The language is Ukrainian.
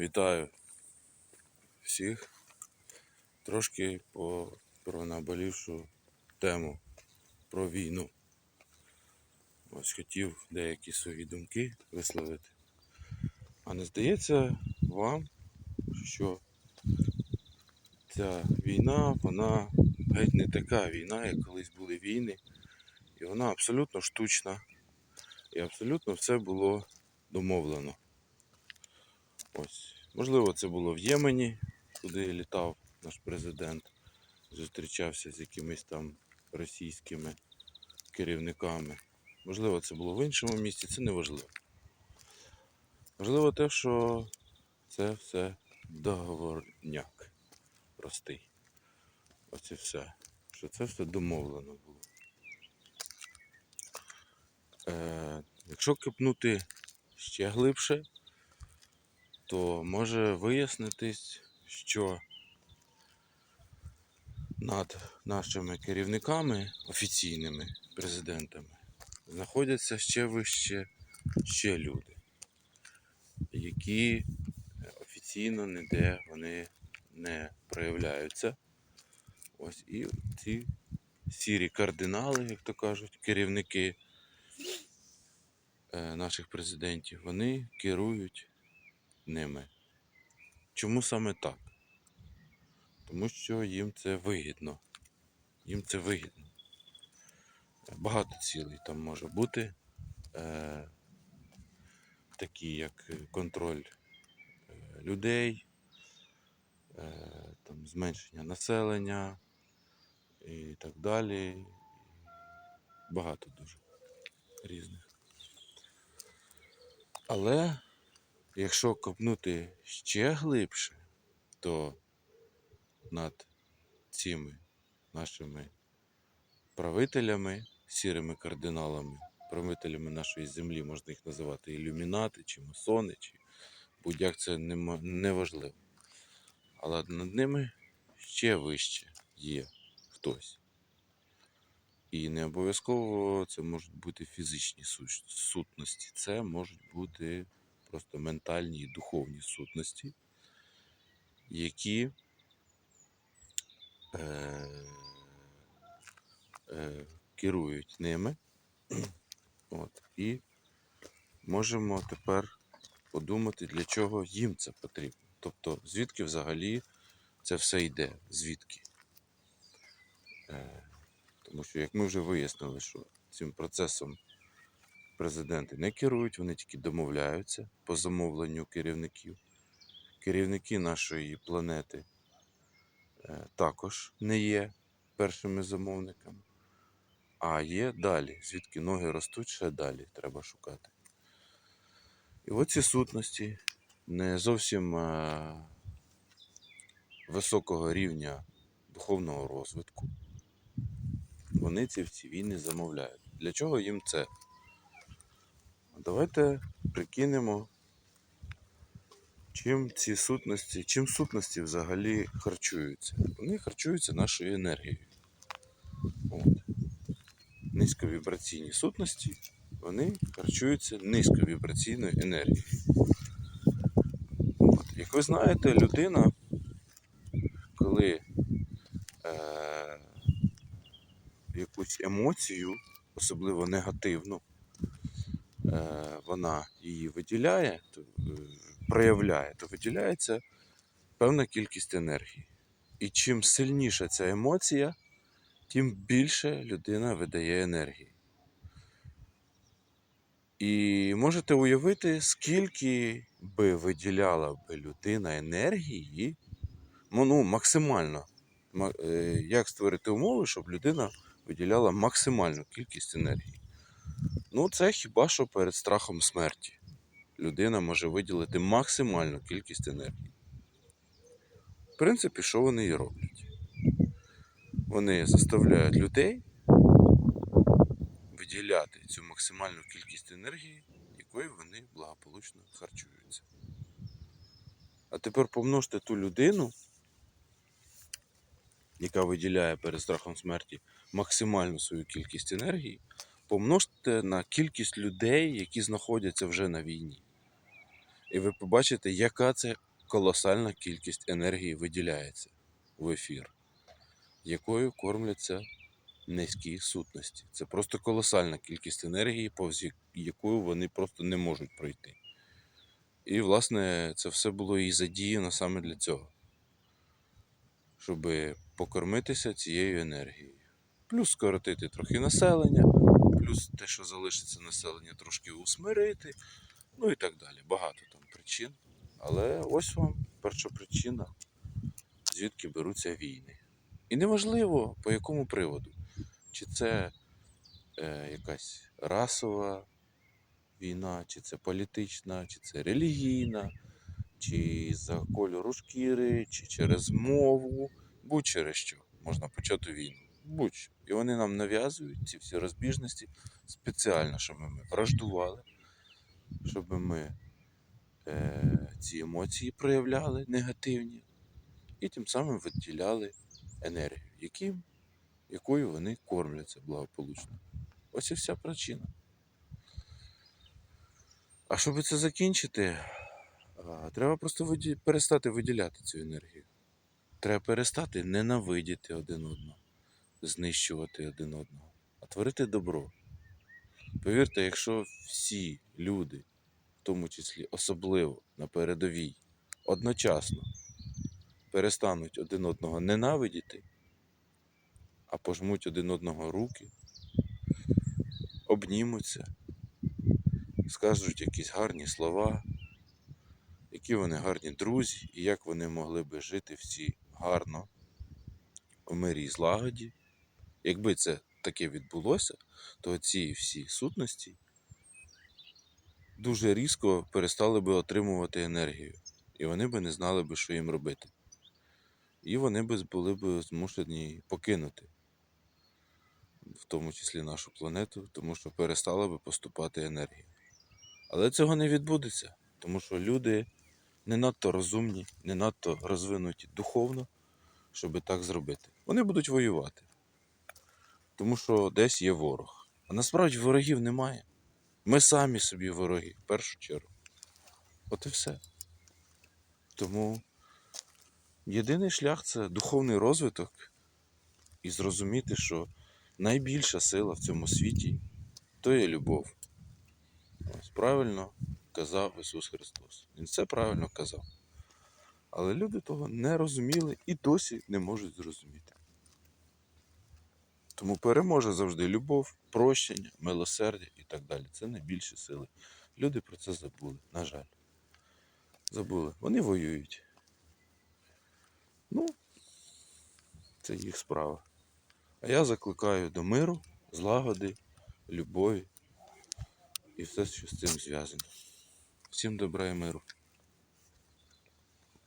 Вітаю всіх. Трошки по, про наболівшу тему про війну. Ось хотів деякі свої думки висловити. А не здається вам, що ця війна, вона геть не така війна, як колись були війни. І вона абсолютно штучна. І абсолютно все було домовлено. Ось. Можливо, це було в Ємені, куди літав наш президент, зустрічався з якимись там російськими керівниками. Можливо, це було в іншому місті, це не важливо. Важливо те, що це все договорняк простий. І все. Що це все домовлено було. Е, якщо кипнути ще глибше, то може вияснитись, що над нашими керівниками, офіційними президентами, знаходяться ще вище ще люди, які офіційно ніде вони не проявляються. Ось і ці сірі кардинали, як то кажуть, керівники е, наших президентів, вони керують ними. Чому саме так? Тому що їм це вигідно. Їм це вигідно. Багато цілей там може бути, е, такі як контроль е, людей, е, там, зменшення населення і так далі. Багато дуже різних. Але Якщо копнути ще глибше, то над цими нашими правителями, сірими кардиналами, правителями нашої землі, можна їх називати ілюмінати, чи масони, чи будь-як це не важливо. Але над ними ще вище є хтось. І не обов'язково це можуть бути фізичні сутності, це можуть бути просто ментальні і духовні сутності, які е, е, керують ними. От, і можемо тепер подумати, для чого їм це потрібно. Тобто, звідки взагалі це все йде, звідки. Е, тому що, як ми вже вияснили, що цим процесом президенти не керують, вони тільки домовляються по замовленню керівників. Керівники нашої планети е, також не є першими замовниками, а є далі, звідки ноги ростуть, ще далі треба шукати. І оці сутності не зовсім е, високого рівня духовного розвитку. Вони ці всі війни замовляють. Для чого їм це? Давайте прикинемо, чим ці сутності, чим сутності взагалі харчуються. Вони харчуються нашою енергією. От. Низьковібраційні сутності, вони харчуються низьковібраційною енергією. От. Як ви знаєте, людина, коли е- якусь емоцію, особливо негативну, вона її виділяє, то, е, проявляє, то виділяється певна кількість енергії. І чим сильніша ця емоція, тим більше людина видає енергії. І можете уявити, скільки би виділяла би людина енергії, ну, ну, максимально. Е, Як створити умови, щоб людина виділяла максимальну кількість енергії? Ну, це хіба що перед страхом смерті. Людина може виділити максимальну кількість енергії. В принципі, що вони і роблять? Вони заставляють людей виділяти цю максимальну кількість енергії, якою вони благополучно харчуються. А тепер помножте ту людину, яка виділяє перед страхом смерті максимальну свою кількість енергії, помножте на кількість людей, які знаходяться вже на війні. І ви побачите, яка це колосальна кількість енергії виділяється в ефір, якою кормляться низькі сутності. Це просто колосальна кількість енергії, повз я- яку вони просто не можуть пройти. І, власне, це все було і задіяно саме для цього, щоб покормитися цією енергією. Плюс скоротити трохи населення, плюс те, що залишиться населення, трошки усмирити, ну і так далі. Багато там причин. Але ось вам перша причина, звідки беруться війни. І неважливо по якому приводу. Чи це е, якась расова війна, чи це політична, чи це релігійна, чи за кольору шкіри, чи через мову, будь через що можна почати війну. Будь-що. І вони нам нав'язують ці всі розбіжності спеціально, щоб ми враждували, щоб ми е, ці емоції проявляли негативні і тим самим виділяли енергію, яким, якою вони кормляться благополучно. Ось і вся причина. А щоб це закінчити, треба просто перестати виділяти цю енергію. Треба перестати ненавидіти один одного, знищувати один одного, а творити добро. Повірте, якщо всі люди, в тому числі особливо на передовій, одночасно перестануть один одного ненавидіти, а пожмуть один одного руки, обнімуться, скажуть якісь гарні слова, які вони гарні друзі, і як вони могли би жити всі гарно, в мирі і злагоді. Якби це таке відбулося, то ці всі сутності дуже різко перестали би отримувати енергію, і вони би не знали би, що їм робити. І вони би були б змушені покинути, в тому числі нашу планету, тому що перестала би поступати енергія. Але цього не відбудеться, тому що люди не надто розумні, не надто розвинуті духовно, щоб так зробити. Вони будуть воювати, тому що десь є ворог. А насправді ворогів немає. Ми самі собі вороги, в першу чергу. От і все. Тому єдиний шлях це духовний розвиток і зрозуміти, що найбільша сила в цьому світі то є любов. Ось правильно казав Ісус Христос. Він все правильно казав. Але люди того не розуміли і досі не можуть зрозуміти. Тому переможе завжди любов, прощення, милосердя і так далі. Це найбільші сили. Люди про це забули, на жаль. Забули. Вони воюють. Ну, це їх справа. А я закликаю до миру, злагоди, любові і все, що з цим зв'язано. Всім добра і миру.